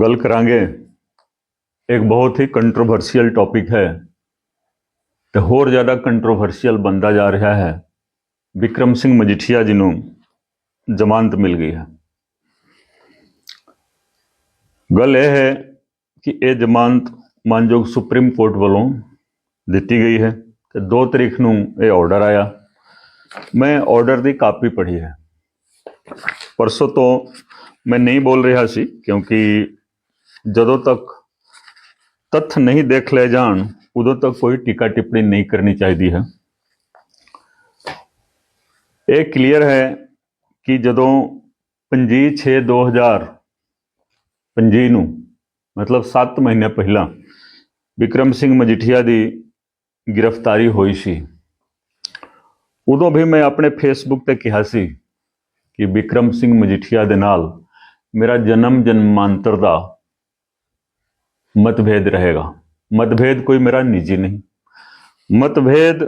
ਗੱਲ ਕਰਾਂਗੇ। ਇੱਕ ਬਹੁਤ ਹੀ ਕੰਟਰੋਵਰਸ਼ੀਅਲ ਟੌਪਿਕ ਹੈ ਤੇ ਹੋਰ ਜ਼ਿਆਦਾ ਕੰਟਰੋਵਰਸ਼ੀਅਲ ਬੰਦਾ ਜਾ ਰਿਹਾ ਹੈ। ਵਿਕਰਮ ਸਿੰਘ ਮਜੀਠੀਆ ਜੀ ਨੂੰ ਜ਼ਮਾਨਤ ਮਿਲ ਗਈ ਹੈ। ਗੱਲ ਇਹ ਹੈ ਕਿ ਇਹ ਜ਼ਮਾਨਤ ਮਾਨਯੋਗ ਸੁਪਰੀਮ ਕੋਰਟ ਵੱਲੋਂ ਦਿੱਤੀ ਗਈ ਹੈ ਤੇ 2 ਤਰੀਕ ਨੂੰ ਇਹ ਆਰਡਰ ਆਇਆ। ਮੈਂ ਆਰਡਰ ਦੀ ਕਾਪੀ ਪੜ੍ਹੀ ਹੈ। ਪਰਸੋਂ ਤੋਂ ਮੈਂ ਨਹੀਂ ਬੋਲ ਰਿਹਾ ਸੀ ਕਿਉਂਕਿ ਜਦੋਂ ਤੱਕ ਤੱਥ ਨਹੀਂ ਦੇਖ ਲਏ ਜਾਣ, ਉਦੋਂ ਤੱਕ ਕੋਈ ਟੀਕਾ ਟਿੱਪਣੀ ਨਹੀਂ ਕਰਨੀ ਚਾਹੀਦੀ ਹੈ। ਇਹ ਕਲੀਅਰ ਹੈ ਕਿ ਜਦੋਂ 25 6 2000 25 ਨੂੰ, ਮਤਲਬ 7 ਮਹੀਨੇ ਪਹਿਲਾਂ ਵਿਕਰਮ ਸਿੰਘ ਮਜੀਠੀਆ ਦੀ ਗ੍ਰਿਫਤਾਰੀ ਹੋਈ ਸੀ, ਉਦੋਂ ਵੀ ਮੈਂ ਆਪਣੇ ਫੇਸਬੁੱਕ ਤੇ ਕਿਹਾ ਸੀ ਕਿ ਵਿਕਰਮ ਸਿੰਘ ਮਜੀਠੀਆ ਦੇ ਨਾਲ ਮੇਰਾ ਜਨਮ ਜਨਮਾਂਤਰ ਦਾ ਮਤਭੇਦ ਰਹੇਗਾ ਮਤਭੇਦ ਕੋਈ ਮੇਰਾ ਨਿੱਜੀ ਨਹੀਂ ਮਤਭੇਦ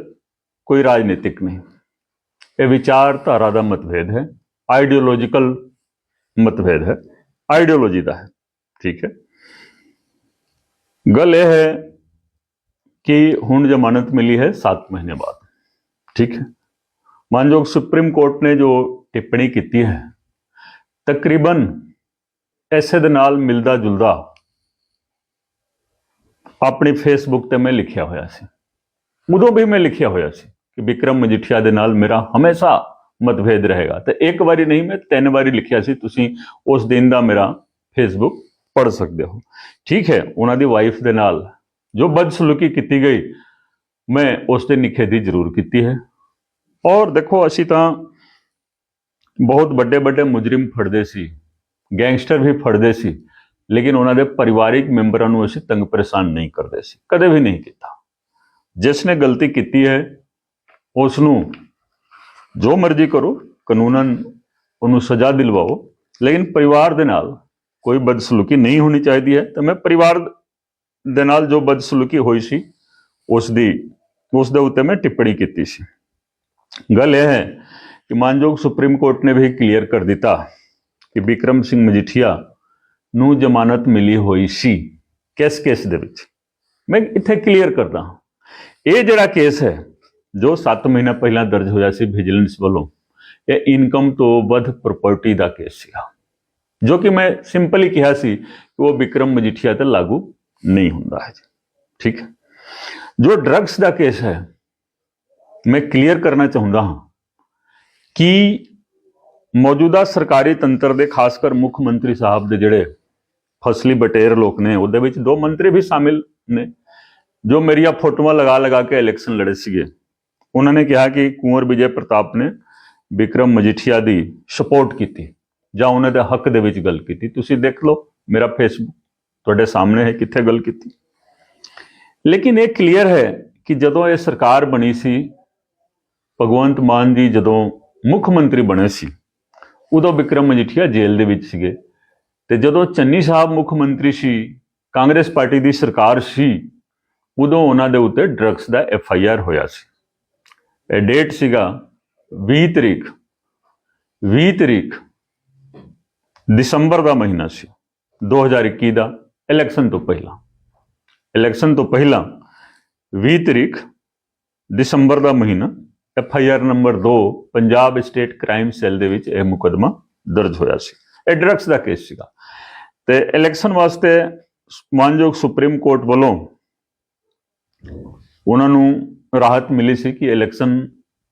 ਕੋਈ ਰਾਜਨੀਤਿਕ ਨਹੀਂ ਇਹ ਵਿਚਾਰਧਾਰਾ ਦਾ ਮਤਭੇਦ ਹੈ ਆਈਡੀਓਲੋਜੀਕਲ ਮਤਭੇਦ ਹੈ ਆਈਡੀਓਲੋਜੀ ਦਾ ਹੈ ਠੀਕ ਹੈ ਗੱਲ ਇਹ ਹੈ ਕਿ ਹੁਣ ਜ਼ਮਾਨਤ ਮਿਲੀ ਹੈ 7 ਮਹੀਨੇ ਬਾਅਦ ਠੀਕ ਹੈ ਮਾਨਯੋਗ ਸੁਪਰੀਮ ਕੋਰਟ ਨੇ ਜੋ ਟਿੱਪਣੀ ਕੀਤੀ ਹੈ ਤਕਰੀਬਨ ਐਸੇ ਦੇ ਨਾਲ ਮਿਲਦਾ ਜੁਲਦਾ ਆਪਣੀ ਫੇਸਬੁੱਕ ਤੇ ਮੈਂ ਲਿਖਿਆ ਹੋਇਆ ਸੀ। ਉਦੋਂ ਵੀ ਮੈਂ ਲਿਖਿਆ ਹੋਇਆ ਸੀ ਕਿ ਵਿਕਰਮ ਮਜੀਠੀਆ ਦੇ ਨਾਲ ਮੇਰਾ ਹਮੇਸ਼ਾ ਮਤਭੇਦ ਰਹੇਗਾ। ਤੇ ਇੱਕ ਵਾਰੀ ਨਹੀਂ, ਮੈਂ ਤਿੰਨ ਵਾਰੀ ਲਿਖਿਆ ਸੀ, ਤੁਸੀਂ ਉਸ ਦਿਨ ਦਾ ਮੇਰਾ ਫੇਸਬੁੱਕ ਪੜ੍ਹ ਸਕਦੇ ਹੋ। ਠੀਕ ਹੈ, ਉਹਨਾਂ ਦੀ ਵਾਈਫ ਦੇ ਨਾਲ ਜੋ ਬਦਸਲੂਕੀ ਕੀਤੀ ਗਈ, ਮੈਂ ਉਸ ਤੇ ਨਿਖੇਧੀ ਜ਼ਰੂਰ ਕੀਤੀ ਹੈ। ਔਰ ਦੇਖੋ, ਅਸੀਂ ਤਾਂ ਬਹੁਤ ਵੱਡੇ ਵੱਡੇ ਮੁਜਰਮ ਫੜਦੇ ਸੀ, ਗੈਂਗਸਟਰ ਵੀ ਫੜਦੇ ਸੀ। ਲੇਕਿਨ ਉਹਨਾਂ ਦੇ ਪਰਿਵਾਰਿਕ ਮੈਂਬਰਾਂ ਨੂੰ ਅਸੀਂ ਤੰਗ ਪਰੇਸ਼ਾਨ ਨਹੀਂ ਕਰਦੇ ਸੀ, ਕਦੇ ਵੀ ਨਹੀਂ ਕੀਤਾ। ਜਿਸ ਨੇ ਗਲਤੀ ਕੀਤੀ ਹੈ ਉਸ ਨੂੰ ਜੋ ਮਰਜ਼ੀ ਕਰੋ, ਕਾਨੂੰਨਨ ਉਹਨੂੰ ਸਜ਼ਾ ਦਿਲਵਾਓ, ਲੇਕਿਨ ਪਰਿਵਾਰ ਦੇ ਨਾਲ ਕੋਈ ਬਦਸਲੂਕੀ ਨਹੀਂ ਹੋਣੀ ਚਾਹੀਦੀ ਹੈ। ਤਾਂ ਮੈਂ ਪਰਿਵਾਰ ਦੇ ਨਾਲ ਜੋ ਬਦਸਲੂਕੀ ਹੋਈ ਸੀ ਉਸ ਦੀ ਉਸ ਦੇ ਉੱਤੇ ਮੈਂ ਟਿੱਪਣੀ ਕੀਤੀ ਸੀ। ਗੱਲ ਇਹ ਹੈ ਕਿ ਮਾਨਯੋਗ ਸੁਪਰੀਮ ਕੋਰਟ ਨੇ ਵੀ ਕਲੀਅਰ ਕਰ ਦਿੱਤਾ ਕਿ ਵਿਕਰਮ ਸਿੰਘ ਮਜੀਠੀਆ ਨੂੰ ਜ਼ਮਾਨਤ ਮਿਲੀ ਹੋਈ ਸੀ ਕਿਸ ਕੇਸ ਦੇ ਵਿੱਚ? ਮੈਂ ਇੱਥੇ ਕਲੀਅਰ ਕਰਦਾ ਹਾਂ। ਇਹ ਜਿਹੜਾ ਕੇਸ ਹੈ, ਜੋ 7 ਮਹੀਨਾ ਪਹਿਲਾਂ ਦਰਜ ਹੋਇਆ ਸੀ ਵਿਜੀਲੈਂਸ ਵੱਲੋਂ, ਇਹ ਇਨਕਮ ਤੋਂ ਵੱਧ ਪ੍ਰਾਪਰਟੀ ਦਾ ਕੇਸ ਸੀਗਾ। ਜੋ ਕਿ ਮੈਂ ਸਿੰਪਲੀ ਕਿਹਾ ਸੀ ਕਿ ਉਹ ਵਿਕਰਮ ਮਜੀਠੀਆ ਤੇ ਲਾਗੂ ਨਹੀਂ ਹੁੰਦਾ ਹੈ ਠੀਕ ਹੈ? ਜੋ ਡਰੱਗਸ ਦਾ ਕੇਸ ਹੈ, ਮੈਂ ਕਲੀਅਰ ਕਰਨਾ ਚਾਹੁੰਦਾ ਹਾਂ ਕਿ ਮੌਜੂਦਾ ਸਰਕਾਰੀ ਤੰਤਰ ਦੇ ਖਾਸ ਕਰ ਮੁੱਖ ਮੰਤਰੀ ਸਾਹਿਬ ਦੇ ਜਿਹੜੇ ਫਸਲੀ ਬਟੇਰ ਲੋਕ ਨੇ, ਉਹਦੇ ਵਿੱਚ ਦੋ ਮੰਤਰੀ ਵੀ ਸ਼ਾਮਿਲ ਨੇ, ਜੋ ਮੇਰੀਆਂ ਫੋਟੋਆਂ ਲਗਾ ਲਗਾ ਕੇ ਇਲੈਕਸ਼ਨ ਲੜੇ ਸੀਗੇ। ਉਹਨਾਂ ਨੇ ਕਿਹਾ ਕਿ ਕੁੰਵਰ ਵਿਜੇ ਪ੍ਰਤਾਪ ਨੇ ਵਿਕਰਮ ਮਜੀਠੀਆ ਦੀ ਸਪੋਰਟ ਕੀਤੀ, ਜਾਂ ਉਹਨਾਂ ਦੇ ਹੱਕ ਦੇ ਵਿੱਚ ਗੱਲ ਕੀਤੀ। ਤੁਸੀਂ ਦੇਖ ਲਓ, ਮੇਰਾ ਫੇਸਬੁੱਕ ਤੁਹਾਡੇ ਸਾਹਮਣੇ ਹੈ, ਕਿੱਥੇ ਗੱਲ ਕੀਤੀ। ਲੇਕਿਨ ਇਹ ਕਲੀਅਰ ਹੈ ਕਿ ਜਦੋਂ ਇਹ ਸਰਕਾਰ ਬਣੀ ਸੀ, ਭਗਵੰਤ ਮਾਨ ਜੀ ਜਦੋਂ ਮੁੱਖ ਮੰਤਰੀ ਬਣੇ ਸੀ, ਉਦੋਂ ਵਿਕਰਮ ਮਜੀਠੀਆ ਜੇਲ੍ਹ ਦੇ ਵਿੱਚ ਸੀਗੇ। ਤੇ ਜਦੋਂ ਚੰਨੀ ਸਾਹਿਬ ਮੁੱਖ ਮੰਤਰੀ ਸੀ, ਕਾਂਗਰਸ ਪਾਰਟੀ ਦੀ ਸਰਕਾਰ ਸੀ, ਉਦੋਂ ਉਹਨਾਂ ਦੇ ਉੱਤੇ ਡਰੱਗਸ ਦਾ ਐਫ ਆਈ ਆਰ ਹੋਇਆ ਸੀ। ਇਹ ਡੇਟ ਸੀਗਾ 20 ਤਰੀਕ 20 ਤਰੀਕ ਦਸੰਬਰ ਦਾ ਮਹੀਨਾ ਸੀ 2021 ਦਾ ਇਲੈਕਸ਼ਨ ਤੋਂ ਪਹਿਲਾਂ। ਇਲੈਕਸ਼ਨ ਤੋਂ ਪਹਿਲਾਂ 20 ਤਰੀਕ ਦਸੰਬਰ ਦਾ ਮਹੀਨਾ F I R number 2 Punjab state crime cell ਦੇ ਵਿੱਚ ਇਹ ਮੁਕਦਮਾ ਦਰਜ ਹੋਇਆ ਸੀ। ਇਹ ਡਰੱਗਸ ਦਾ ਕੇਸ ਸੀਗਾ। ਤੇ ਇਲੈਕਸ਼ਨ ਵਾਸਤੇ ਮਾਨਯੋਗ ਸੁਪਰੀਮ ਕੋਰਟ ਵੱਲੋਂ ਉਹਨਾਂ ਨੂੰ ਰਾਹਤ ਮਿਲੀ ਸੀ ਕਿ ਇਲੈਕਸ਼ਨ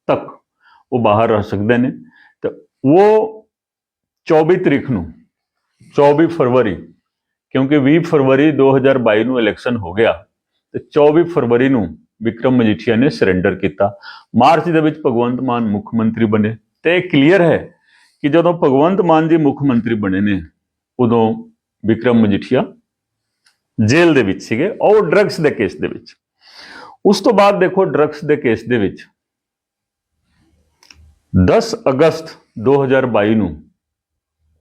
ਤੱਕ ਉਹ ਬਾਹਰ ਰਹਿ ਸਕਦੇ ਨੇ। ਤੇ ਉਹ 24 ਤਰੀਕ ਨੂੰ 24 ਫਰਵਰੀ, ਕਿਉਂਕਿ 20 ਫਰਵਰੀ 2022 ਨੂੰ ਇਲੈਕਸ਼ਨ ਹੋ ਗਿਆ, ਤੇ 24 ਫਰਵਰੀ ਨੂੰ ਵਿਕਰਮ ਮਜੀਠੀਆ ਨੇ ਸਰੈਂਡਰ ਕੀਤਾ। ਮਾਰਚ ਦੇ ਵਿੱਚ ਭਗਵੰਤ ਮਾਨ ਮੁੱਖ ਮੰਤਰੀ ਬਣੇ। ਤੇ ਇਹ ਕਲੀਅਰ ਹੈ ਕਿ ਜਦੋਂ ਭਗਵੰਤ ਮਾਨ ਜੀ ਮੁੱਖ ਮੰਤਰੀ ਬਣੇ ਨੇ, ਉਦੋਂ ਵਿਕਰਮ ਮਜੀਠੀਆ ਜੇਲ੍ਹ ਦੇ ਵਿੱਚ ਸੀਗੇ, ਉਹ ਡਰੱਗਸ ਦੇ ਕੇਸ ਦੇ ਵਿੱਚ। ਉਸ ਤੋਂ ਬਾਅਦ ਦੇਖੋ ਡਰੱਗਸ ਦੇ ਕੇਸ ਦੇ ਵਿੱਚ 10 ਅਗਸਤ 2022 ਨੂੰ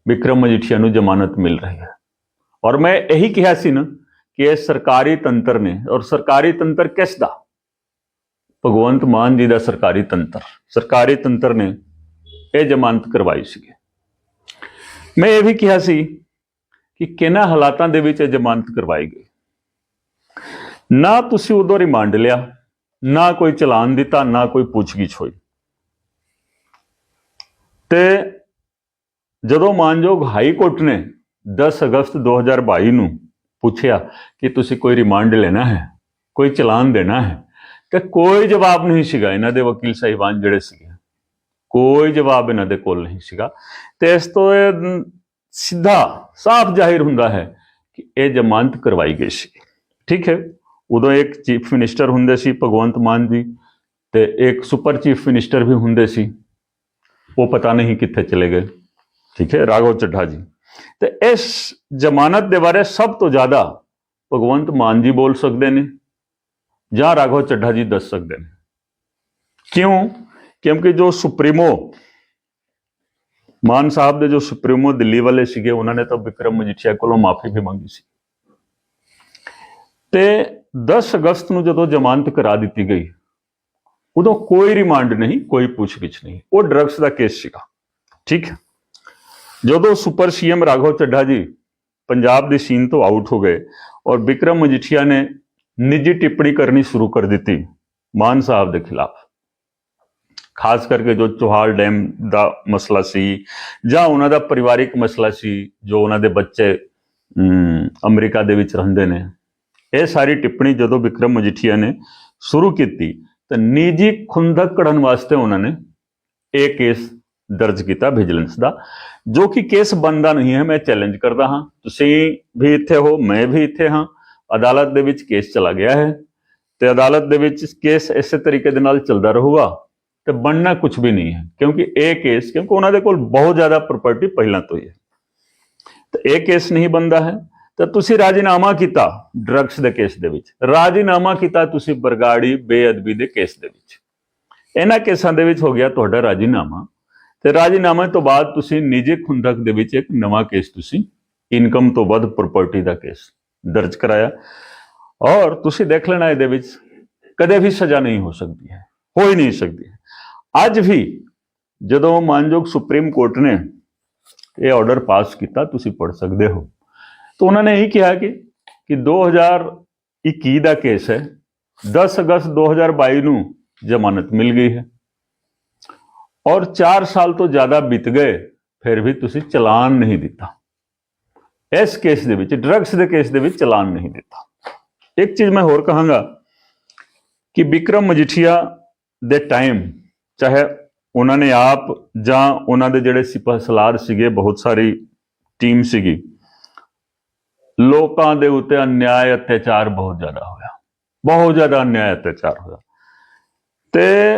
ਵਿਕਰਮ ਮਜੀਠੀਆ ਨੂੰ ਜ਼ਮਾਨਤ ਮਿਲ ਰਹੀ ਹੈ। ਔਰ ਮੈਂ ਇਹੀ ਕਿਹਾ ਸੀ ਨਾ ਕਿ ਇਹ ਸਰਕਾਰੀ ਤੰਤਰ ਨੇ, ਔਰ ਸਰਕਾਰੀ ਤੰਤਰ ਕਿਸ ਦਾ? ਭਗਵੰਤ ਮਾਨ ਜੀ ਦਾ ਸਰਕਾਰੀ ਤੰਤਰ। ਸਰਕਾਰੀ ਤੰਤਰ ਨੇ ਇਹ ਜ਼ਮਾਨਤ ਕਰਵਾਈ ਸੀ ਮੈਂ ਇਹ ਵੀ ਕਿਹਾ ਸੀ ਕਿ ਕਿਹਨਾਂ ਹਾਲਾਤਾਂ ਦੇ ਵਿੱਚ ਇਹ ਜ਼ਮਾਨਤ ਕਰਵਾਈ ਗਈ? ਨਾ ਤੁਸੀਂ ਉਦੋਂ ਰਿਮਾਂਡ ਲਿਆ, ਨਾ ਕੋਈ ਚਲਾਨ ਦਿੱਤਾ, ਨਾ ਕੋਈ ਪੁੱਛਗਿੱਛ ਹੋਈ। ਤੇ ਜਦੋਂ ਮਾਨਯੋਗ ਹਾਈ ਕੋਰਟ ਨੇ 10 ਅਗਸਤ 2022 ਨੂੰ ਪੁੱਛਿਆ ਕਿ ਤੁਸੀਂ ਕੋਈ ਰਿਮਾਂਡ ਲੈਣਾ ਹੈ, ਕੋਈ ਚਲਾਨ ਦੇਣਾ ਹੈ, ਤੇ ਕੋਈ ਜਵਾਬ ਨਹੀਂ ਸੀਗਾ ਇਹਨਾਂ ਦੇ ਵਕੀਲ ਸਾਹਿਬਾਨ ਜਿਹੜੇ ਸੀਗੇ। ਕੋਈ ਜਵਾਬ ਇਹਨਾਂ ਦੇ ਕੋਲ ਨਹੀਂ ਸੀਗਾ। ਤੇ ਇਸ ਤੋਂ ਇਹ ਸਿੱਧਾ ਸਾਫ਼ ਜ਼ਾਹਿਰ ਹੁੰਦਾ ਹੈ ਕਿ ਇਹ ਜ਼ਮਾਨਤ ਕਰਵਾਈ ਗਈ ਸੀ। ਠੀਕ ਹੈ? ਉਦੋਂ ਇੱਕ ਚੀਫ ਮਿਨਿਸਟਰ ਹੁੰਦੇ ਸੀ, ਭਗਵੰਤ ਮਾਨ ਜੀ, ਤੇ ਇੱਕ ਸੁਪਰ ਚੀਫ ਮਿਨਿਸਟਰ ਵੀ ਹੁੰਦੇ ਸੀ। ਉਹ ਪਤਾ ਨਹੀਂ ਕਿੱਥੇ ਚਲੇ ਗਏ। ਠੀਕ ਹੈ? ਰਾਘਵ ਚੱਢਾ ਜੀ। ਤੇ ਇਸ ਜ਼ਮਾਨਤ ਦੇ ਬਾਰੇ ਸਭ ਤੋਂ ਜ਼ਿਆਦਾ ਭਗਵੰਤ ਮਾਨ ਜੀ ਬੋਲ ਸਕਦੇ ਨੇ ਜਾਂ ਰਾਘਵ ਚੱਢਾ ਜੀ ਦੱਸ ਸਕਦੇ ਨੇ। ਕਿਉਂ? ਕਿਉਂਕਿ ਜੋ ਸੁਪਰੀਮੋ ਮਾਨ ਸਾਹਿਬ ਦੇ ਜੋ ਸੁਪਰੀਮੋ ਦਿੱਲੀ ਵਾਲੇ ਸੀਗੇ, ਉਹਨਾਂ ਨੇ ਤਾਂ ਵਿਕਰਮ ਮਜੀਠੀਆ ਕੋਲੋਂ ਮਾਫੀ ਵੀ ਮੰਗੀ ਸੀ। ਤੇ 10 ਅਗਸਤ ਨੂੰ ਜਦੋਂ ਜ਼ਮਾਨਤ ਕਰਾ ਦਿੱਤੀ ਗਈ, ਉਦੋਂ ਕੋਈ ਰਿਮਾਂਡ ਨਹੀਂ, ਕੋਈ ਪੁੱਛਗਿੱਛ ਨਹੀਂ। ਉਹ ਡਰੱਗਸ ਦਾ ਕੇਸ ਸੀਗਾ। ਠੀਕ ਹੈ? ਜਦੋਂ ਸੁਪਰ ਸੀਐਮ ਰਾਘਵ ਚੱਢਾ ਜੀ ਪੰਜਾਬ ਦੀ ਸੀਨ ਤੋਂ ਆਊਟ ਹੋ ਗਏ ਔਰ ਵਿਕਰਮ ਮਜੀਠੀਆ ਨੇ ਨਿੱਜੀ ਟਿੱਪਣੀ ਕਰਨੀ ਸ਼ੁਰੂ ਕਰ ਦਿੱਤੀ ਮਾਨ ਸਾਹਿਬ ਦੇ ਖਿਲਾਫ ਖਾਸ ਕਰਕੇ ਜੋ ਚੋਹਾਲ ਡੈਮ ਦਾ ਮਸਲਾ ਸੀ ਜਾਂ ਉਹਨਾਂ ਦਾ ਪਰਿਵਾਰਿਕ ਮਸਲਾ ਸੀ ਜੋ ਉਹਨਾਂ ਦੇ ਬੱਚੇ ਅਮਰੀਕਾ ਦੇ ਵਿੱਚ ਰਹਿੰਦੇ ਨੇ। ਇਹ ਸਾਰੀ ਟਿੱਪਣੀ ਜਦੋਂ ਵਿਕਰਮ ਮਜੀਠੀਆ ਨੇ ਸ਼ੁਰੂ ਕੀਤੀ, ਤਾਂ ਨਿੱਜੀ ਖੁੰਦਕ ਕਢਣ ਵਾਸਤੇ ਉਹਨਾਂ ਨੇ ਇਹ ਕੇਸ ਦਰਜ ਕੀਤਾ ਵਿਜੀਲੈਂਸ ਦਾ, ਜੋ ਕਿ ਕੇਸ ਬੰਦਾ ਨਹੀਂ ਹੈ, ਮੈਂ ਚੈਲੰਜ ਕਰਦਾ ਹਾਂ। ਤੁਸੀਂ ਵੀ ਇੱਥੇ ਹੋ, ਮੈਂ ਵੀ ਇੱਥੇ ਹਾਂ। ਅਦਾਲਤ ਦੇ ਵਿੱਚ ਕੇਸ ਚਲਾ ਗਿਆ ਹੈ ਤੇ ਅਦਾਲਤ ਦੇ ਵਿੱਚ ਕੇਸ ਇਸੇ ਤਰੀਕੇ ਦੇ ਨਾਲ ਚੱਲਦਾ ਰਹੂਗਾ। ਤੇ ਬਣਨਾ ਕੁਝ ਵੀ ਨਹੀਂ ਹੈ, ਕਿਉਂਕਿ ਇਹ ਕੇਸ ਕਿਉਂਕਿ ਉਹਨਾਂ ਦੇ ਕੋਲ ਬਹੁਤ ਜ਼ਿਆਦਾ ਪ੍ਰਾਪਰਟੀ ਪਹਿਲਾਂ ਤੋਂ ਹੀ ਹੈ। ਤੇ ਇਹ ਕੇਸ ਨਹੀਂ ਬੰਦਾ ਹੈ। ਤਾਂ ਤੁਸੀਂ ਰਾਜੀਨਾਮਾ ਕੀਤਾ ਡਰੱਗਸ ਦੇ ਕੇਸ ਦੇ ਵਿੱਚ। ਰਾਜੀਨਾਮਾ ਕੀਤਾ ਤੁਸੀਂ ਬਰਗਾੜੀ, ਬੇਅਦਬੀ ਦੇ ਕੇਸ ਦੇ ਵਿੱਚ। ਇਹਨਾਂ ਕੇਸਾਂ ਦੇ ਵਿੱਚ ਹੋ ਗਿਆ ਤੁਹਾਡਾ ਰਾਜੀਨਾਮਾ। ਤੇ ਰਾਜੀਨਾਮੇ ਤੋਂ ਬਾਅਦ ਤੁਸੀਂ ਨਿੱਜੀ ਖੁੰਦਕ ਦੇ ਵਿੱਚ ਇੱਕ ਨਵਾਂ ਕੇਸ ਤੁਸੀਂ ਇਨਕਮ ਤੋਂ ਵੱਧ ਪ੍ਰਾਪਰਟੀ ਦਾ ਕੇਸ ਦਰਜ ਕਰਾਇਆ। ਔਰ ਤੁਸੀਂ ਦੇਖ ਲੈਣਾ ਇਹਦੇ ਵਿੱਚ, ਕਦੇ ਵੀ ਸਜ਼ਾ ਨਹੀਂ ਹੋ ਸਕਦੀ ਹੈ, ਹੋ ਹੀ ਨਹੀਂ ਸਕਦੀ ਅੱਜ ਵੀ ਜਦੋਂ ਮਾਨਯੋਗ ਸੁਪਰੀਮ ਕੋਰਟ ਨੇ ਇਹ ਆਰਡਰ ਪਾਸ ਕੀਤਾ, ਤੁਸੀਂ ਪੜ੍ਹ ਸਕਦੇ ਹੋ। ਤਾਂ ਉਹਨਾਂ ਨੇ ਇਹ ਕਿਹਾ ਕਿ ਕਿ 2021 ਦਾ ਕੇਸ ਹੈ 10 ਅਗਸਤ 2022 ਨੂੰ ਜ਼ਮਾਨਤ ਮਿਲ ਗਈ ਹੈ ਔਰ 4 ਸਾਲ ਤੋਂ ਜ਼ਿਆਦਾ ਬੀਤ ਗਏ, ਫਿਰ ਵੀ ਤੁਸੀਂ ਚਲਾਨ ਨਹੀਂ ਦਿੱਤਾ। ਇਸ ਕੇਸ ਦੇ ਵਿੱਚ, ਡਰੱਗਸ ਦੇ ਕੇਸ ਦੇ ਵਿੱਚ ਚਲਾਨ ਨਹੀਂ ਦਿੱਤਾ। ਇੱਕ ਚੀਜ਼ ਮੈਂ ਹੋਰ ਕਹਾਂਗਾ ਕਿ ਵਿਕਰਮ ਮਜੀਠੀਆ ਦੇ ਟਾਈਮ ਚਾਹੇ ਉਹਨਾਂ ਨੇ ਆਪ ਜਾਂ ਉਹਨਾਂ ਦੇ ਜਿਹੜੇ ਸਿਪਾਹ ਸਲਾਰ ਸੀਗੇ, ਬਹੁਤ ਸਾਰੀ ਟੀਮ ਸੀਗੀ। ਲੋਕਾਂ ਦੇ ਉੱਤੇ ਅਨਿਆਇ ਅਤਿਆਚਾਰ ਬਹੁਤ ਜ਼ਿਆਦਾ ਹੋਇਆ। ਬਹੁਤ ਜ਼ਿਆਦਾ ਅਨਿਆਇ ਅਤਿਆਚਾਰ ਹੋਇਆ। ਤੇ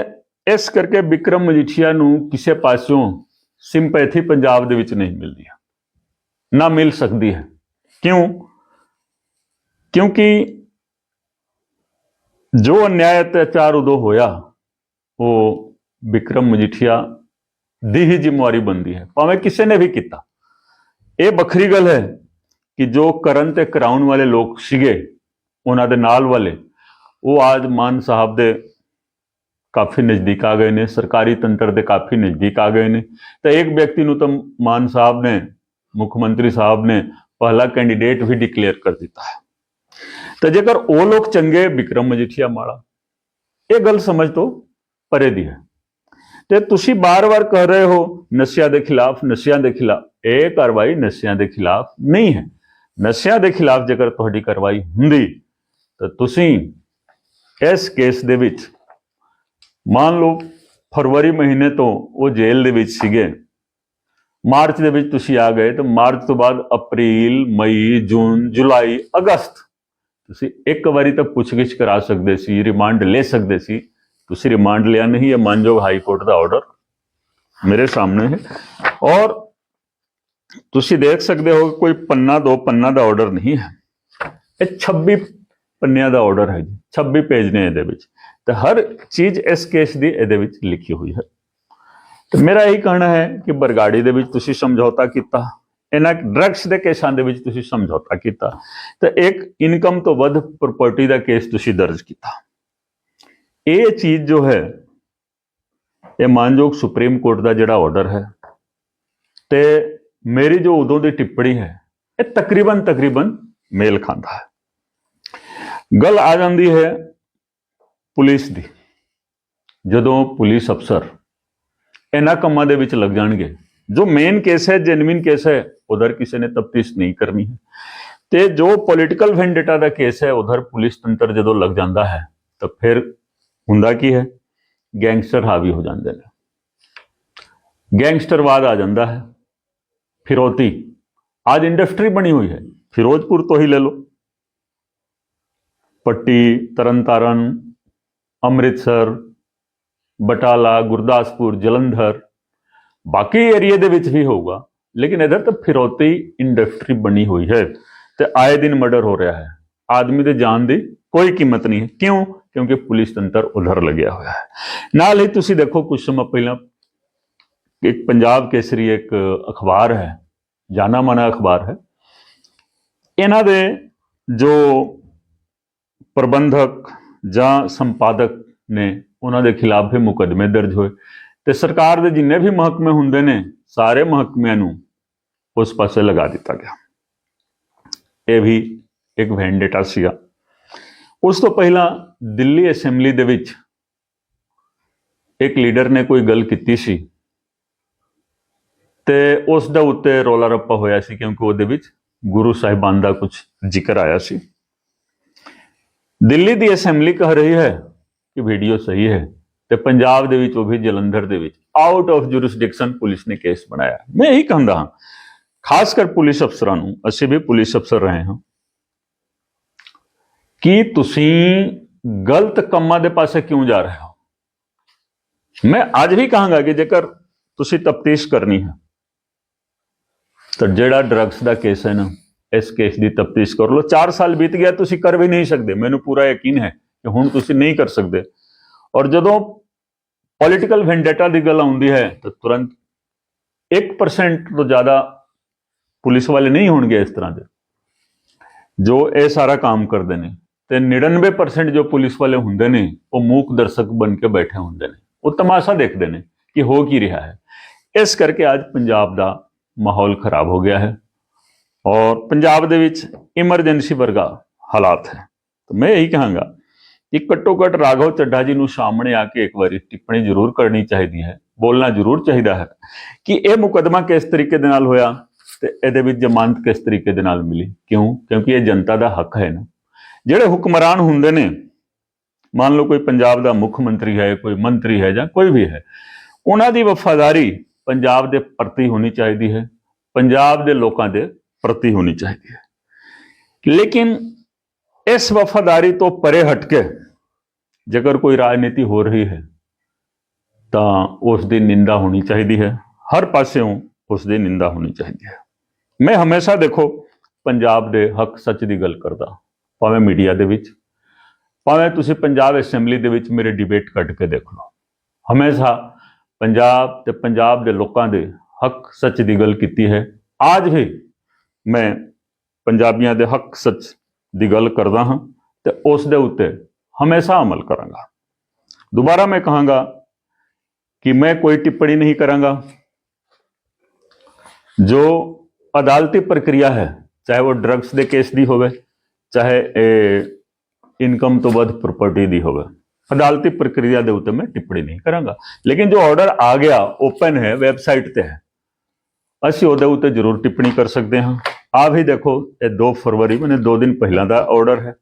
ਇਸ ਕਰਕੇ ਵਿਕਰਮ ਮਜੀਠੀਆ ਨੂੰ ਕਿਸੇ ਪਾਸਿਓਂ ਸਿੰਪੈਥੀ ਪੰਜਾਬ ਦੇ ਵਿੱਚ ਨਹੀਂ ਮਿਲਦੀ ਨਾ ਮਿਲ ਸਕਦੀ ਹੈ। ਕਿਉਂ? ਕਿਉਂਕਿ ਜੋ ਅਨਿਆਏ ਅਤਿਆਚਾਰ ਉਦੋਂ ਹੋਇਆ, ਉਹ ਵਿਕਰਮ ਮਜੀਠੀਆ ਦੀ ਹੀ ਜ਼ਿੰਮੇਵਾਰੀ ਬੰਦੀ ਹੈ, ਭਾਵੇਂ ਕਿਸੇ ਨੇ ਵੀ ਕੀਤਾ। ਇਹ ਵੱਖਰੀ ਗੱਲ ਹੈ ਕਿ ਜੋ ਕਰਨ ਤੇ ਕਰਾਉਣ ਵਾਲੇ ਲੋਕ ਸੀਗੇ, ਉਹਨਾਂ ਦੇ ਨਾਲ ਵਾਲੇ, ਉਹ ਆਜ ਮਾਨ ਸਾਹਿਬ ਦੇ ਕਾਫੀ ਨਜ਼ਦੀਕ ਆ ਗਏ ਨੇ, ਸਰਕਾਰੀ ਤੰਤਰ ਦੇ ਕਾਫੀ ਨਜ਼ਦੀਕ ਆ ਗਏ ਨੇ। ਤਾਂ ਇੱਕ ਵਿਅਕਤੀ ਨੂੰ ਤਾਂ ਮਾਨ ਸਾਹਿਬ ਨੇ, ਮੁੱਖ ਮੰਤਰੀ ਸਾਹਿਬ ਨੇ ਪਹਿਲਾ ਕੈਂਡੀਡੇਟ ਵੀ ਡਿਕਲੇਅਰ ਕਰ ਦਿੱਤਾ ਹੈ। ਤਾਂ ਜੇਕਰ ਉਹ ਲੋਕ ਚੰਗੇ, ਵਿਕਰਮ ਮਜੀਠੀਆ ਮਾੜਾ, ਇਹ ਗੱਲ ਸਮਝ ਤੋਂ ਪਰੇ ਦੀ ਹੈ। ਤੇ ਤੁਸੀਂ ਬਾਰ-ਬਾਰ ਕਹਿ ਰਹੇ ਹੋ, ਨਸ਼ਿਆਂ ਦੇ ਖਿਲਾਫ, ਨਸ਼ਿਆਂ ਦੇ ਖਿਲਾਫ। ਇਹ ਕਾਰਵਾਈ ਨਸ਼ਿਆਂ ਦੇ ਖਿਲਾਫ ਨਹੀਂ ਹੈ। ਨਸ਼ਿਆਂ ਦੇ ਖਿਲਾਫ ਜੇਕਰ ਤੁਹਾਡੀ ਕਾਰਵਾਈ ਹੁੰਦੀ, ਤਾਂ ਤੁਸੀਂ ਇਸ ਕੇਸ ਦੇ ਵਿੱਚ, ਮੰਨ ਲਓ, ਫਰਵਰੀ ਮਹੀਨੇ ਤੋਂ ਉਹ ਜੇਲ੍ਹ ਦੇ ਵਿੱਚ ਸੀਗੇ। ਮਾਰਚ ਦੇ ਵਿੱਚ ਤੁਸੀਂ ਆ ਗਏ, ਤਾਂ ਮਾਰਚ ਤੋਂ ਬਾਅਦ ਅਪ੍ਰੈਲ, ਮਈ, ਜੂਨ, ਜੁਲਾਈ, ਅਗਸਤ ਤੁਸੀਂ ਇੱਕ ਵਾਰੀ ਤਾਂ ਪੁੱਛਗਿੱਛ ਕਰਾ ਸਕਦੇ ਸੀ, ਰਿਮਾਂਡ ਲੈ ਸਕਦੇ ਸੀ। ਤੁਸੀਂ ਰਿਮਾਂਡ ਲਿਆ ਨਹੀਂ ਇਹ ਮਾਨਯੋਗ ਹਾਈ ਕੋਰਟ ਦਾ ਆਰਡਰ ਮੇਰੇ ਸਾਹਮਣੇ ਹੈ। ਔਰ ਤੁਸੀਂ ਦੇਖ ਸਕਦੇ ਹੋ ਕੋਈ ਪੰਨਾ, ਦੋ ਪੰਨਾ ਦਾ ਆਰਡਰ ਨਹੀਂ ਹੈ। ਇਹ 26 ਪੰਨਿਆਂ ਦਾ ਆਰਡਰ ਹੈ ਜੀ 26 ਪੇਜ ਨੇ ਇਹਦੇ ਵਿੱਚ। ਤੇ ਹਰ ਚੀਜ਼ ਇਸ ਕੇਸ ਦੀ ਇਹਦੇ ਵਿੱਚ ਲਿਖੀ ਹੋਈ ਹੈ। ਤੇ ਮੇਰਾ ਇਹੀ ਕਹਿਣਾ ਹੈ ਕਿ ਬਰਗਾੜੀ ਦੇ ਵਿੱਚ ਤੁਸੀਂ ਸਮਝੌਤਾ ਕੀਤਾ, ਇਹਨਾਂ ਡਰੱਗਸ ਦੇ ਕੇਸਾਂ ਦੇ ਵਿੱਚ ਤੁਸੀਂ ਸਮਝੌਤਾ ਕੀਤਾ, ਤੇ ਇੱਕ ਇਨਕਮ ਤੋਂ ਵੱਧ ਪ੍ਰਾਪਰਟੀ ਦਾ ਕੇਸ ਤੁਸੀਂ ਦਰਜ ਕੀਤਾ। ਇਹ ਚੀਜ਼ ਜੋ ਹੈ, ਇਹ ਮਾਨਯੋਗ ਸੁਪਰੀਮ ਕੋਰਟ ਦਾ ਜਿਹੜਾ ਆਰਡਰ ਹੈ ਤੇ ਮੇਰੀ ਜੋ ਉਦੋਂ ਦੀ ਟਿੱਪਣੀ ਹੈ, ਇਹ ਤਕਰੀਬਨ ਤਕਰੀਬਨ ਮੇਲ ਖਾਂਦਾ ਹੈ। ਗੱਲ ਆ ਜਾਂਦੀ ਹੈ ਪੁਲਿਸ ਦੀ। ਜਦੋਂ ਪੁਲਿਸ ਅਫਸਰ ਇਹਨਾਂ ਕੰਮਾਂ ਦੇ ਵਿੱਚ ਲੱਗ ਜਾਣਗੇ, ਜੋ ਮੇਨ ਕੇਸ ਹੈ ਜੈਨੂਇਨ ਕੇਸ ਹੈ, ਉਧਰ ਕਿਸੇ ਨੇ ਤਫਤੀਸ਼ ਨਹੀਂ ਕਰਨੀ ਹੈ। ਤੇ ਜੋ ਪੋਲਿਟੀਕਲ ਵੈਂਡੇਟਾ ਦਾ ਕੇਸ ਹੈ, ਉਧਰ ਪੁਲਿਸ ਤੰਤਰ ਜਦੋਂ ਲੱਗ ਜਾਂਦਾ ਹੈ, ਤਾਂ ਫਿਰ ਹੁੰਦਾ ਕੀ ਹੈ ਗੈਂਗਸਟਰ ਹਾਵੀ ਹੋ ਜਾਂਦੇ ਨੇ ਗੈਂਗਸਟਰਵਾਦ ਆ ਜਾਂਦਾ ਹੈ ਫਿਰੋਤੀ आज इंडस्ट्री बनी हुई है फिरोजपुर तो ही ले लो पट्टी तरनतारन ਅੰਮ੍ਰਿਤਸਰ ਬਟਾਲਾ ਗੁਰਦਾਸਪੁਰ ਜਲੰਧਰ ਬਾਕੀ ਏਰੀਏ ਦੇ ਵਿੱਚ ਵੀ ਹੋਊਗਾ ਲੇਕਿਨ ਇਧਰ ਤਾਂ ਫਿਰੌਤੀ ਇੰਡਸਟਰੀ ਬਣੀ ਹੋਈ ਹੈ ਤੇ ਆਏ ਦਿਨ ਮਰਡਰ ਹੋ ਰਿਹਾ ਹੈ ਆਦਮੀ ਦੇ ਜਾਨ ਦੀ ਕੋਈ ਕੀਮਤ ਨਹੀਂ ਹੈ। ਕਿਉਂ? ਕਿਉਂਕਿ ਪੁਲਿਸ ਤੰਤਰ ਉਧਰ ਲੱਗਿਆ ਹੋਇਆ ਹੈ। ਨਾਲ ਹੀ ਤੁਸੀਂ ਦੇਖੋ ਕੁਝ ਸਮਾਂ ਪਹਿਲਾਂ ਇੱਕ ਪੰਜਾਬ ਕੇਸਰੀ ਇੱਕ ਅਖਬਾਰ ਹੈ ਜਾਣਾ ਮਾਨਾ ਅਖਬਾਰ ਹੈ। ਇਹਨਾਂ ਦੇ ਜੋ ਪ੍ਰਬੰਧਕ ਜਾਂ ਸੰਪਾਦਕ ਨੇ, ਉਹਨਾਂ ਦੇ ਖਿਲਾਫ ਵੀ ਮੁਕੱਦਮੇ ਦਰਜ ਹੋਏ। ਤੇ ਸਰਕਾਰ ਦੇ ਜਿੰਨੇ ਵੀ ਮਹਿਕਮੇ ਹੁੰਦੇ ਨੇ, ਸਾਰੇ ਮਹਕਮਿਆਂ ਨੂੰ ਉਸ ਪਾਸੇ ਲਗਾ ਦਿੱਤਾ ਗਿਆ। ਇਹ ਵੀ ਇੱਕ ਵੈਂਡੇਟਾ ਸੀਗਾ। ਉਸ ਤੋਂ ਪਹਿਲਾਂ ਦਿੱਲੀ ਅਸੈਂਬਲੀ ਦੇ ਵਿੱਚ ਇੱਕ ਲੀਡਰ ਨੇ ਕੋਈ ਗੱਲ ਕੀਤੀ ਸੀ ਤੇ ਉਸ ਦਾ ਉੱਤੇ ਰੋਲਾ ਰੱਪਾ ਹੋਇਆ ਸੀ ਕਿਉਂਕਿ ਉਹਦੇ ਵਿੱਚ ਗੁਰੂ ਸਾਹਿਬਾਨ ਦਾ ਕੁਝ ਜ਼ਿਕਰ ਆਇਆ ਸੀ। ਦਿੱਲੀ ਦੀ ਅਸੈਂਬਲੀ ਕਹ ਰਹੀ ਹੈ ਕਿ ਵੀਡੀਓ ਸਹੀ ਹੈ ਤੇ ਪੰਜਾਬ ਦੇ ਵਿੱਚ ਉਹ ਵੀ ਜਲੰਧਰ ਦੇ ਵਿੱਚ ਆਊਟ ਆਫ ਜੁਰਿਸਡਿਕਸ਼ਨ ਪੁਲਿਸ ਨੇ ਕੇਸ ਬਣਾਇਆ। ਮੈਂ ਇਹੀ ਕਹਿੰਦਾ ਹਾਂ, ਖਾਸ ਕਰ ਪੁਲਿਸ ਅਫਸਰਾਂ ਨੂੰ, ਅਸੀਂ ਵੀ ਪੁਲਿਸ ਅਫਸਰ ਰਹੇ ਹਾਂ। ਕਿ ਤੁਸੀਂ ਗਲਤ ਕੰਮਾਂ ਦੇ ਪਾਸੇ ਕਿਉਂ ਜਾ ਰਹੇ ਹੋ? ਮੈਂ ਅੱਜ ਵੀ ਕਹਾਂਗਾ ਕਿ ਜੇਕਰ ਤੁਸੀਂ ਤਫਤੀਸ਼ ਕਰਨੀ ਹੈ, ਤਾਂ ਜਿਹੜਾ ਡਰੱਗਸ ਦਾ ਕੇਸ ਹੈ ਨਾ, ਇਸ ਕੇਸ ਦੀ ਤਫਤੀਸ਼ ਕਰ ਲਓ। 4 ਸਾਲ ਬੀਤ ਗਿਆ, ਤੁਸੀਂ ਕਰ ਵੀ ਨਹੀਂ ਸਕਦੇ। ਮੈਨੂੰ ਪੂਰਾ ਯਕੀਨ ਹੈ ਕਿ ਹੁਣ ਤੁਸੀਂ ਨਹੀਂ ਕਰ ਸਕਦੇ। ਔਰ ਜਦੋਂ ਪੋਲਿਟੀਕਲ ਵੈਂਡੇਟਾ ਦੀ ਗੱਲ ਆਉਂਦੀ ਹੈ, ਤਾਂ ਤੁਰੰਤ 1% ਤੋਂ ਜ਼ਿਆਦਾ ਪੁਲਿਸ ਵਾਲੇ ਨਹੀਂ ਹੋਣਗੇ ਇਸ ਤਰ੍ਹਾਂ ਦੇ, ਜੋ ਇਹ ਸਾਰਾ ਕੰਮ ਕਰਦੇ ਨੇ। ਤੇ 99% ਜੋ ਪੁਲਿਸ ਵਾਲੇ ਹੁੰਦੇ ਨੇ, ਉਹ ਮੂਕ ਦਰਸ਼ਕ ਬਣ ਕੇ ਬੈਠੇ ਹੁੰਦੇ ਨੇ। ਉਹ ਤਮਾਸ਼ਾ ਦੇਖਦੇ ਨੇ ਕਿ ਹੋ ਕੀ ਰਿਹਾ ਹੈ। ਇਸ ਕਰਕੇ ਅੱਜ ਪੰਜਾਬ ਦਾ ਮਾਹੌਲ ਖਰਾਬ ਹੋ ਗਿਆ ਹੈ ਔਰ ਪੰਜਾਬ ਦੇ ਵਿੱਚ ਇਮਰਜੈਂਸੀ ਵਰਗਾ ਹਾਲਾਤ ਹੈ। ਤਾਂ ਮੈਂ ਇਹੀ ਕਹਾਂਗਾ ਕਿ ਘੱਟੋ ਘੱਟ ਰਾਘਵ ਚੱਡਾ ਜੀ ਨੂੰ ਸਾਹਮਣੇ ਆ ਕੇ ਇੱਕ ਵਾਰੀ ਟਿੱਪਣੀ ਜ਼ਰੂਰ ਕਰਨੀ ਚਾਹੀਦੀ ਹੈ, ਬੋਲਣਾ ਜ਼ਰੂਰ ਚਾਹੀਦਾ ਹੈ ਕਿ ਇਹ ਮੁਕਦਮਾ ਕਿਸ ਤਰੀਕੇ ਦੇ ਨਾਲ ਹੋਇਆ ਤੇ ਇਹਦੇ ਵਿੱਚ ਜ਼ਮਾਨਤ ਕਿਸ ਤਰੀਕੇ ਦੇ ਨਾਲ ਮਿਲੀ। ਕਿਉਂ? ਕਿਉਂਕਿ ਇਹ ਜਨਤਾ ਦਾ ਹੱਕ ਹੈ ਨਾ। ਜਿਹੜੇ ਹੁਕਮਰਾਨ ਹੁੰਦੇ ਨੇ, ਮੰਨ ਲਓ ਕੋਈ ਪੰਜਾਬ ਦਾ ਮੁੱਖ ਮੰਤਰੀ ਹੈ, ਕੋਈ ਮੰਤਰੀ ਹੈ ਜਾਂ ਕੋਈ ਵੀ ਹੈ, ਉਹਨਾਂ ਦੀ ਵਫਾਦਾਰੀ ਪੰਜਾਬ ਦੇ ਪ੍ਰਤੀ ਹੋਣੀ ਚਾਹੀਦੀ ਹੈ, ਪੰਜਾਬ ਦੇ ਲੋਕਾਂ ਦੇ ਪ੍ਰਤੀ ਹੋਣੀ ਚਾਹੀਦੀ ਹੈ। ਲੇਕਿਨ ਇਸ ਵਫਾਦਾਰੀ ਤੋਂ ਪਰੇ ਹਟ ਕੇ ਜੇਕਰ ਕੋਈ ਰਾਜਨੀਤੀ ਹੋ ਰਹੀ ਹੈ, ਤਾਂ ਉਸ ਦੀ ਨਿੰਦਾ ਹੋਣੀ ਚਾਹੀਦੀ ਹੈ, ਹਰ ਪਾਸਿਓਂ ਉਸ ਦੀ ਨਿੰਦਾ ਹੋਣੀ ਚਾਹੀਦੀ ਹੈ। ਮੈਂ ਹਮੇਸ਼ਾ ਦੇਖੋ, ਪੰਜਾਬ ਦੇ ਹੱਕ ਸੱਚ ਦੀ ਗੱਲ ਕਰਦਾ। ਭਾਵੇਂ ਮੀਡੀਆ ਦੇ ਵਿੱਚ, ਭਾਵੇਂ ਤੁਸੀਂ ਪੰਜਾਬ ਅਸੈਂਬਲੀ ਦੇ ਵਿੱਚ ਮੇਰੇ ਡਿਬੇਟ ਕੱਢ ਕੇ ਦੇਖ ਲਓ। ਹਮੇਸ਼ਾ ਪੰਜਾਬ ਤੇ ਪੰਜਾਬ ਦੇ ਲੋਕਾਂ ਦੇ ਹੱਕ ਸੱਚ ਦੀ ਗੱਲ ਕੀਤੀ ਹੈ। ਅੱਜ ਵੀ ਮੈਂ ਪੰਜਾਬੀਆਂ ਦੇ ਹੱਕ ਸੱਚ ਦੀ ਗੱਲ ਕਰਦਾ ਹਾਂ ਤੇ ਉਸ ਦੇ ਉੱਤੇ ਹਮੇਸ਼ਾ ਅਮਲ ਕਰਾਂਗਾ। ਦੁਬਾਰਾ ਮੈਂ ਕਹਾਂਗਾ ਕਿ ਮੈਂ ਕੋਈ ਟਿੱਪਣੀ ਨਹੀਂ ਕਰਾਂਗਾ। ਜੋ ਅਦਾਲਤੀ ਪ੍ਰਕਿਰਿਆ ਹੈ, ਚਾਹੇ ਉਹ ਡਰੱਗਸ ਦੇ ਕੇਸ ਦੀ ਹੋਵੇ ਚਾਹੇ ਇਹ ਇਨਕਮ ਤੋਂ ਵੱਧ ਪ੍ਰਾਪਰਟੀ ਦੀ ਹੋਵੇ। ਅਦਾਲਤੀ ਪ੍ਰਕਿਰਿਆ ਦੇ ਉੱਤੇ ਮੈਂ ਟਿੱਪਣੀ ਨਹੀਂ ਕਰਾਂਗਾ। ਲੇਕਿਨ ਜੋ ਆਰਡਰ ਆ ਗਿਆ ਓਪਨ ਹੈ ਵੈਬਸਾਈਟ ਤੇ ਹੈ, ਅਸੀਂ ਉਹਦੇ ਉੱਤੇ ਜ਼ਰੂਰ ਟਿੱਪਣੀ ਕਰ ਸਕਦੇ ਹਾਂ। ਆ ਵੀ ਦੇਖੋ, ਇਹ 2 ਫਰਵਰੀ ਮੈਨੇ ਦੋ ਦਿਨ ਪਹਿਲਾਂ ਦਾ ਆਰਡਰ ਹੈ।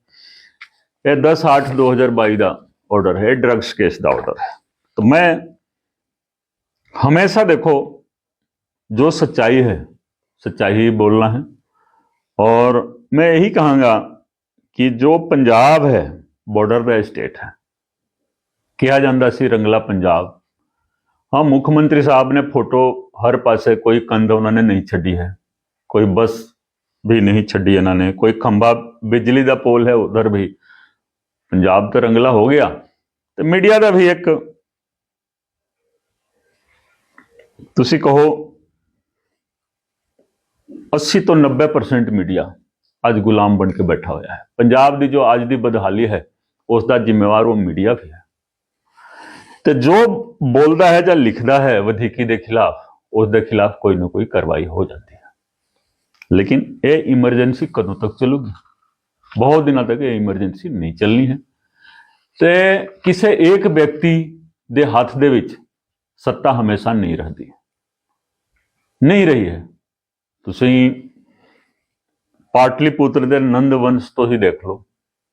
ਇਹ 10 8 2022 ਦਾ ਆਰਡਰ ਹੈ ਡਰੱਗਸ ਕੇਸ ਦਾ ਆਰਡਰ ਹੈ। ਤਾਂ ਮੈਂ ਹਮੇਸ਼ਾ ਦੇਖੋ, ਜੋ ਸੱਚਾਈ ਹੈ, ਸੱਚਾਈ ਬੋਲਣਾ ਹੈ। ਔਰ ਮੈਂ ਇਹੀ ਕਹਾਂਗਾ ਕਿ ਜੋ ਪੰਜਾਬ ਹੈ ਬਾਰਡਰ ਦਾ ਸਟੇਟ ਹੈ। ਕਿਹਾ ਜਾਂਦਾ ਸੀ ਰੰਗਲਾ ਪੰਜਾਬ। ਹਾਂ, ਮੁੱਖ ਮੰਤਰੀ ਸਾਹਿਬ ਨੇ ਫੋਟੋ ਹਰ ਪਾਸੇ ਕੋਈ ਕੰਧ ਉਹਨਾਂ ਨੇ ਨਹੀਂ ਛੱਡੀ ਹੈ। ਕੋਈ ਬਸ ਵੀ ਨਹੀਂ ਛੱਡੀ ਇਹਨਾਂ ਨੇ। ਕੋਈ ਖੰਭਾ, ਬਿਜਲੀ ਦਾ ਪੋਲ ਹੈ, ਉਧਰ ਵੀ। ਪੰਜਾਬ ਤਾਂ ਰੰਗਲਾ ਹੋ ਗਿਆ। ਤੇ ਮੀਡੀਆ ਦਾ ਵੀ ਇੱਕ। ਤੁਸੀਂ ਕਹੋ 80 ਤੋਂ 90% ਮੀਡੀਆ। ਅੱਜ ਗੁਲਾਮ ਬਣ ਕੇ ਬੈਠਾ ਹੋਇਆ ਹੈ। ਪੰਜਾਬ ਦੀ ਜੋ ਅੱਜ ਦੀ ਬਦਹਾਲੀ ਹੈ ਉਸ ਦਾ ਜ਼ਿੰਮੇਵਾਰ ਉਹ ਮੀਡੀਆ ਵੀ ਹੈ। ਤੇ ਜੋ ਬੋਲਦਾ ਹੈ ਜਾਂ ਲਿਖਦਾ ਹੈ ਵਧੀਕੀ ਦੇ ਖਿਲਾਫ ਉਸ ਦੇ ਖਿਲਾਫ ਕੋਈ ਨਾ ਕੋਈ ਕਾਰਵਾਈ ਹੋ ਜਾਂਦੀ ਹੈ। ਲੇਕਿਨ ਇਹ ਇਮਰਜੈਂਸੀ ਕਦੋਂ ਤੱਕ ਚੱਲੂਗੀ? ਬਹੁਤ ਦਿਨਾਂ ਤੱਕ ਇਹ ਇਮਰਜੈਂਸੀ ਨਹੀਂ ਚੱਲਣੀ ਹੈ। ਤੇ ਕਿਸੇ ਇੱਕ ਵਿਅਕਤੀ ਦੇ ਹੱਥ ਦੇ ਵਿੱਚ ਸੱਤਾ ਹਮੇਸ਼ਾ ਨਹੀਂ ਰਹਦੀ। ਨਹੀਂ ਰਹੀ ਹੈ। ਤੁਸੀਂ ਪਾਟਲੀਪੁੱਤਰ ਦੇ ਨੰਦ ਵੰਸ਼ ਤੋਂ ਹੀ ਦੇਖ ਲਓ।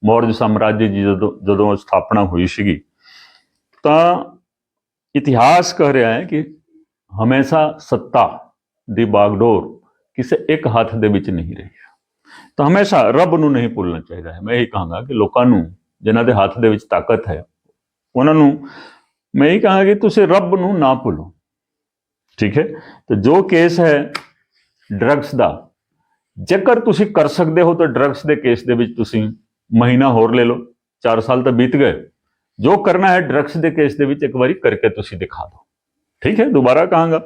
ਮੌਰਜ ਸਾਮਰਾਜ ਦੀ ਜਦੋਂ ਜਦੋਂ ਸਥਾਪਨਾ ਹੋਈ ਸੀਗੀ, ਤਾਂ ਇਤਿਹਾਸ ਕਹਿ ਰਿਹਾ ਹੈ ਕਿ ਹਮੇਸ਼ਾ ਸੱਤਾ ਦੀ ਬਾਗਡੋਰ ਕਿਸੇ ਇੱਕ ਹੱਥ ਦੇ ਵਿੱਚ ਨਹੀਂ ਰਹੀ। ਤਾਂ ਹਮੇਸ਼ਾ ਰੱਬ ਨੂੰ ਨਹੀਂ ਭੁੱਲਣਾ ਚਾਹੀਦਾ। ਹੈ ਮੈਂ ਇਹ ਕਹਾਂਗਾ ਕਿ ਲੋਕਾਂ ਨੂੰ ਜਿਨ੍ਹਾਂ ਦੇ ਹੱਥ ਦੇ ਵਿੱਚ ਤਾਕਤ ਹੈ, ਉਹਨਾਂ ਨੂੰ ਮੈਂ ਇਹ ਕਹਾਂਗਾ ਕਿ ਤੁਸੀਂ ਰੱਬ ਨੂੰ ਨਾ ਭੁੱਲੋ। ਠੀਕ ਹੈ? ਤੇ ਜੋ ਕੇਸ ਹੈ ਡਰੱਗਸ ਦਾ ਜੇਕਰ ਤੁਸੀਂ ਕਰ ਸਕਦੇ ਹੋ ਤਾਂ ਡਰੱਗਸ ਦੇ ਕੇਸ ਦੇ ਵਿੱਚ ਤੁਸੀਂ ਮਹੀਨਾ ਹੋਰ ਲੈ ਲਓ 4 ਸਾਲ ਤਾਂ ਬੀਤ ਗਏ। ਜੋ ਕਰਨਾ ਹੈ ਡਰੱਗਸ ਦੇ ਕੇਸ ਦੇ ਵਿੱਚ ਇੱਕ ਵਾਰੀ ਕਰਕੇ ਤੁਸੀਂ ਦਿਖਾ ਦਿਓ। ਠੀਕ ਹੈ, ਦੁਬਾਰਾ ਕਹਾਂਗਾ,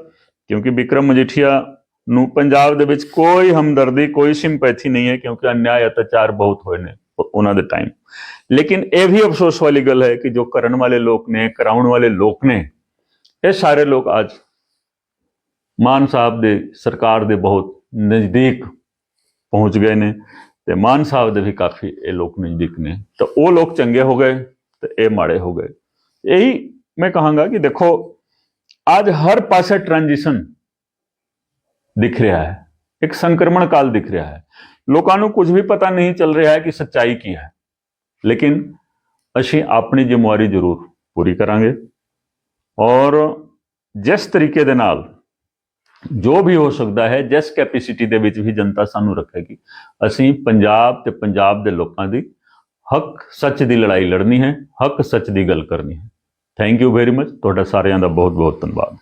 ਕਿਉਂਕਿ ਵਿਕਰਮ ਮਜੀਠੀਆ ਨੂੰ ਪੰਜਾਬ ਦੇ ਵਿੱਚ ਕੋਈ ਹਮਦਰਦੀ, ਕੋਈ ਸਿੰਪੈਥੀ ਨਹੀਂ ਹੈ, ਕਿਉਂਕਿ ਅਨਿਆਏ ਅਤਿਆਚਾਰ ਬਹੁਤ ਹੋਏ ਨੇ ਉਹਨਾਂ ਦੇ ਟਾਈਮ ਲੇਕਿਨ ਇਹ ਵੀ ਅਫਸੋਸ ਵਾਲੀ ਗੱਲ ਹੈ ਕਿ ਜੋ ਕਰਨ ਵਾਲੇ ਲੋਕ ਨੇ, ਕਰਾਉਣ ਵਾਲੇ ਲੋਕ ਨੇ, ਇਹ ਸਾਰੇ ਲੋਕ ਅੱਜ ਮਾਨ ਸਾਹਿਬ ਦੇ ਸਰਕਾਰ ਦੇ ਬਹੁਤ ਨਜ਼ਦੀਕ ਪਹੁੰਚ ਗਏ ਨੇ ਤੇ ਮਾਨ ਸਾਹਿਬ ਦੇ ਵੀ ਕਾਫੀ ਇਹ ਲੋਕ ਨਜ਼ਦੀਕ ਨੇ। ਤਾਂ ਉਹ ਲੋਕ ਚੰਗੇ ਹੋ ਗਏ ਤੇ ਇਹ ਮਾੜੇ ਹੋ ਗਏ। ਇਹੀ ਮੈਂ ਕਹਾਂਗਾ ਕਿ ਦੇਖੋ, ਅੱਜ ਹਰ ਪਾਸੇ ਟ੍ਰਾਂਜੀਸ਼ਨ ਦਿਖ ਰਿਹਾ ਹੈ। ਇੱਕ ਸੰਕਰਮਣ ਕਾਲ ਦਿਖ ਰਿਹਾ ਹੈ। ਲੋਕਾਂ ਨੂੰ ਕੁਝ ਵੀ ਪਤਾ ਨਹੀਂ ਚੱਲ ਰਿਹਾ ਹੈ ਕਿ ਸੱਚਾਈ ਕੀ ਹੈ। ਲੇਕਿਨ ਅਸੀਂ ਆਪਣੀ ਜ਼ਿੰਮੇਵਾਰੀ ਜ਼ਰੂਰ ਪੂਰੀ ਕਰਾਂਗੇ। ਔਰ ਜਿਸ ਤਰੀਕੇ ਦੇ ਨਾਲ ਜੋ ਵੀ ਹੋ ਸਕਦਾ ਹੈ, ਜਿਸ ਕੈਪੈਸਿਟੀ ਦੇ ਵਿੱਚ ਵੀ ਜਨਤਾ ਸਾਨੂੰ ਰੱਖੇਗੀ। ਅਸੀਂ ਪੰਜਾਬ ਤੇ ਪੰਜਾਬ ਦੇ ਲੋਕਾਂ ਦੀ ਹੱਕ ਸੱਚ ਦੀ ਲੜਾਈ ਲੜਨੀ ਹੈ, ਹੱਕ ਸੱਚ ਦੀ ਗੱਲ ਕਰਨੀ ਹੈ। ਥੈਂਕ ਯੂ ਵੈਰੀ ਮਚ ਤੁਹਾਡਾ ਸਾਰਿਆਂ ਦਾ ਬਹੁਤ ਬਹੁਤ ਧੰਨਵਾਦ।